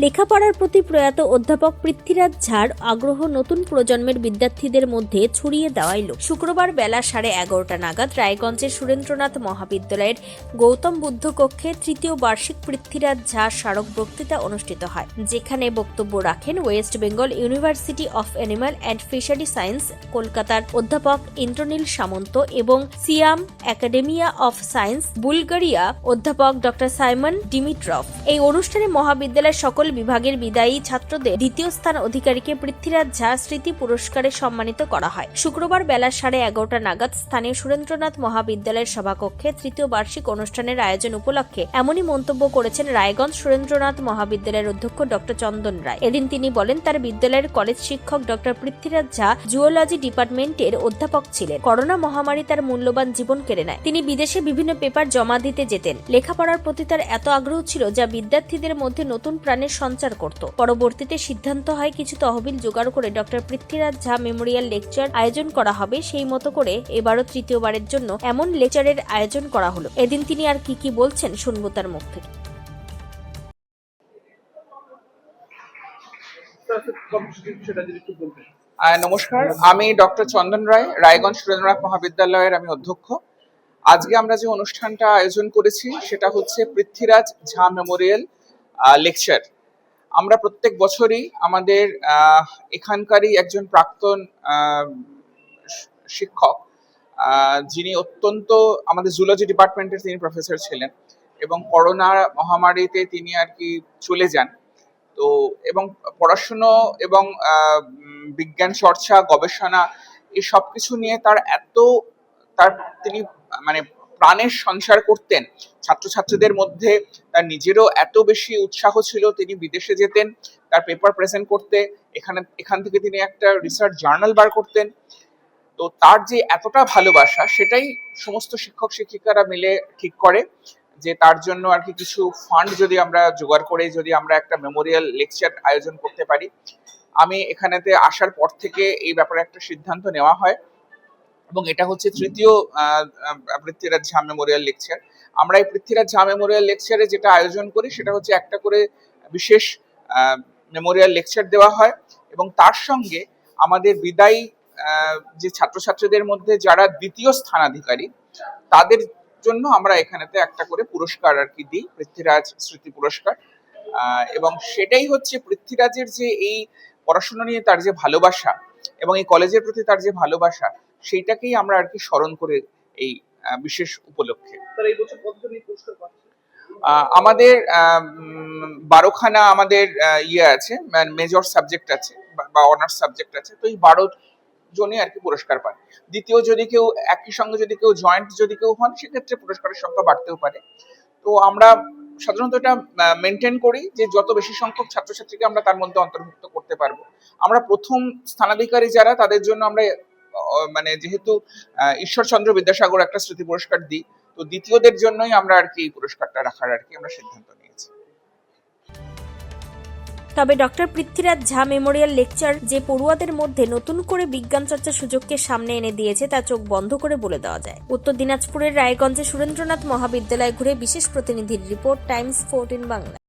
লেখাপড়ার প্রতি প্রয়াত অধ্যাপক পৃথ্বীরাজ ঝাড় আগ্রহ নতুন প্রজন্মের বিদ্যার্থীদের মধ্যে ছড়িয়ে দেওয়া এলো শুক্রবার বেলা সাড়ে এগারোটা নাগাদ রায়গঞ্জের সুরেন্দ্রনাথ মহাবিদ্যালয়ের গৌতম বুদ্ধ কক্ষে তৃতীয় বার্ষিক পৃথ্বীরাজ ঝা স্মারক বক্তৃতা অনুষ্ঠিত হয়, যেখানে বক্তব্য রাখেন West Bengal university of animal and fishery science, কলকাতার অধ্যাপক ইন্দ্রনীল সামন্ত এবং Siam academia of science, Bulgaria অধ্যাপক ডক্টর সাইমন ডিমিট্রফ। এই অনুষ্ঠানে মহাবিদ্যালয়ের সকল বিভাগের বিদায়ী ছাত্রদের দ্বিতীয় স্থান অধিকারীকে পৃথ্বীরাজ ঝা স্মৃতি পুরস্কারে সম্মানিত করা হয়। শুক্রবার বেলা সাড়ে এগারোটা নাগাদ স্থানীয় সুরেন্দ্রনাথ মহাবিদ্যালয়ের সভাকক্ষে তৃতীয় বার্ষিক অনুষ্ঠানের আয়োজন উপলক্ষে এমনই মন্তব্য করেছেন রায়গঞ্জ সুরেন্দ্রনাথ মহাবিদ্যালয়ের অধ্যক্ষ ডক্টর চন্দন রায়। এদিন তিনি বলেন, তার বিদ্যালয়ের কলেজ শিক্ষক ডক্টর পৃথ্বীরাজ ঝা জুওলজি ডিপার্টমেন্টের অধ্যাপক ছিলেন। করোনা মহামারী তার মূল্যবান জীবন কেড়ে নেয়। তিনি বিদেশে বিভিন্ন পেপার জমা দিতে যেতেন। লেখাপড়ার প্রতি তার এত আগ্রহ ছিল যা বিদ্যার্থীদের মধ্যে নতুন প্রাণের সঞ্চার করত। পরবর্তীতে সিদ্ধান্ত হয় কিছু তহবিল জোগাড় করে doctor Prithviraj Jha memorial lecture আয়োজন করা হবে। সেই মতো করে এবারও তৃতীয়বারের জন্য এমন লেকচারের আয়োজন করা হলো। এদিন তিনি আর কি কি বলছেন শুনব তার মুখ থেকে। নমস্কার। আমি ডক্টর চন্দন রায়, রায়গঞ্জ সুরেন্দ্রনাথ মহাবিদ্যালয়ের আমি অধ্যক্ষ। আজকে আমরা যে অনুষ্ঠানটা আয়োজন করেছি, সেটা হচ্ছে পৃথ্বীরাজ ঝা মেমোরিয়াল লেকচার। আমরা প্রত্যেক বছরই আমাদের এখানকারই একজন প্রাক্তন শিক্ষক যিনি অত্যন্ত আমাদের জুলজি ডিপার্টমেন্টের তিনি প্রফেসর ছিলেন এবং করোনা মহামারীতে তিনি আর কি চলে যান। তো, এবং পড়াশুনো এবং বিজ্ঞান চর্চা, গবেষণা, এই সব কিছু নিয়ে তার এত, তার তিনি মানে প্রাণের সংসার করতেন। ছাত্রছাত্রীদের মধ্যে তার নিজেরও এত বেশি উৎসাহ ছিল, তিনি বিদেশে যেতেন, তার পেপার প্রেজেন্ট করতে, এখানে, এখান থেকে তিনি একটা রিসার্চ জার্নাল বার করতেন। তো তার যে এতটা ভালোবাসা, সেটাই সমস্ত শিক্ষক শিক্ষিকারা মিলে ঠিক করে যে তার জন্য আর কি কিছু ফান্ড যদি আমরা জোগাড় করে, যদি আমরা একটা মেমোরিয়াল লেকচার আয়োজন করতে পারি। আমি এখানেতে আসার পর থেকে এই ব্যাপারে একটা সিদ্ধান্ত নেওয়া হয়। এবং এটা হচ্ছে তৃতীয় পৃথ্বীরাজ ঝা মেমোরিয়াল লেকচার। আমরা এই পৃথ্বীরাজ ঝা মেমোরিয়াল লেকচারে যেটা আয়োজন করি সেটা হচ্ছে একটা করে বিশেষ মেমোরিয়াল লেকচার দেওয়া হয় এবং তার সঙ্গে আমাদের বিদায়ী যে ছাত্রছাত্রীদের মধ্যে যারা দ্বিতীয় স্থানাধিকারী, তাদের জন্য আমরা এখানেতে একটা করে পুরস্কার আর কি দিই, পৃথ্বীরাজ স্মৃতি পুরস্কার। এবং সেটাই হচ্ছে পৃথ্বীরাজের যে এই পড়াশোনা নিয়ে তার যে ভালোবাসা এবং এই কলেজের প্রতি তার যে ভালোবাসা সেইটাকেই আমরা আর কি স্মরণ করে এই বিশেষ উপলক্ষে। আমাদের বারোখানা আমাদের ইয়ে আছে মেজর সাবজেক্ট আছে বা- অনার্স সাবজেক্ট আছে তো এই বারো জনই আর কি পুরস্কার পান দ্বিতীয় যদি কেউ একই সঙ্গে যদি কেউ জয়েন্ট যদি কেউ হন সেক্ষেত্রে পুরস্কারের সংখ্যা বাড়তেও পারে। তো আমরা সাধারণত এটা মেনটেন করি যে যত বেশি সংখ্যক ছাত্রছাত্রীকে আমরা তার মধ্যে অন্তর্ভুক্ত করতে পারব। আমরা প্রথম স্থানাধিকারী যারা তাদের জন্য আমরা মানে যেহেতু ঈশ্বরচন্দ্র বিদ্যাসাগর একটা স্মৃতি পুরস্কার দিই, তো দ্বিতীয়দের জন্যই আমরা আর কি এই পুরস্কারটা রাখার আর কি আমরা সিদ্ধান্ত নিয়েছি। তবে doctor Prithviraj Jha memorial lecture যে পড়ুয়াদের মধ্যে নতুন করে বিজ্ঞান চর্চার সুযোগকে সামনে এনে দিয়েছে, তা চোখ বন্ধ করে বলে দেওয়া যায়। উত্তর দিনাজপুরের রায়গঞ্জে সুরেন্দ্রনাথ মহাবিদ্যালয় ঘুরে বিশেষ প্রতিনিধির রিপোর্ট, টাইমস ফোরটিন বাংলা।